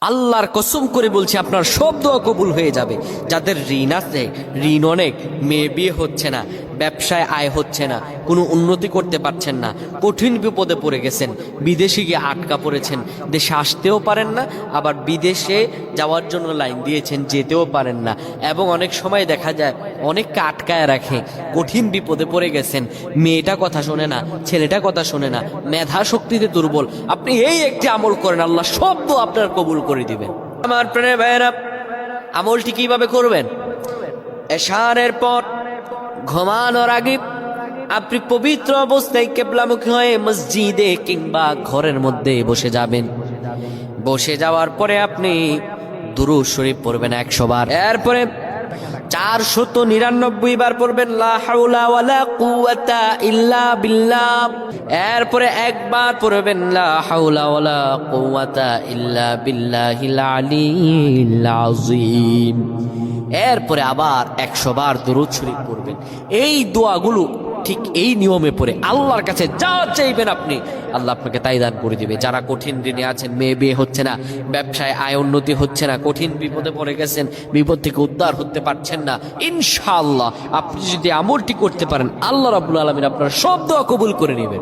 আল্লাহর কসুম করে বলছি, আপনার সব দোয়া কবুল হয়ে যাবে। যাদের ঋণ আছে, ঋণ অনেক, মেয়ে বিয়ে হচ্ছে না। ব্যবসায় আয় হচ্ছে না, কোনো উন্নতি করতে পারছেন না, কঠিন বিপদে পড়ে গেছেন, বিদেশে গিয়ে আটকা পড়েছেন, দেশে আসতেও পারেন না, আবার বিদেশে যাওয়ার জন্য লাইন দিয়েছেন, যেতেও পারেন না, এবং অনেক সময় দেখা যায় অনেককে আটকায় রাখে, কঠিন বিপদে পড়ে গেছেন, মেয়েটা কথা শোনে না, ছেলেটা কথা শোনে না, মেধা শক্তিতে দুর্বল, আপনি এই একটি আমল করেন, আল্লাহ তো আপনার কবুল করে দিবেন। আমার প্রাণের ভাইয়েরা, আমলটি কীভাবে করবেন? এশারের পর ঘুমানোর আগে আপনি পবিত্র অবস্থায় কেবলামুখী হয়ে মসজিদে কিংবা ঘরের মধ্যে বসে যাবেন। বসে যাওয়ার পরে আপনি দুরু শরীফ পড়বেন একশো বার। এরপরে চারশত নিরানব্বই বার পড়বেন এরপরে একবার পড়বেন ইল্লা বিল্লাহিল আযীম। এরপরে আবার একশো বার দরুদ শরীফ পড়বেন। এই দোয়াগুলো ঠিক এই নিয়মে পড়ে আল্লাহর কাছে যা চাইবেন আপনি, আল্লাহ আপনাকে তাই দান করে দিবে। যারা কঠিন ঋণে আছেন, মেয়ে বিয়ে হচ্ছে না, ব্যবসায় আয় উন্নতি হচ্ছে না, কঠিন বিপদে পড়ে গেছেন, বিপদ থেকে উদ্ধার হতে পারছেন না, ইনশাআল্লাহ আপনি যদি আমলটি করতে পারেন, আল্লাহ রাবুল আলমিন আপনার সব দোয়া কবুল করে নেবেন।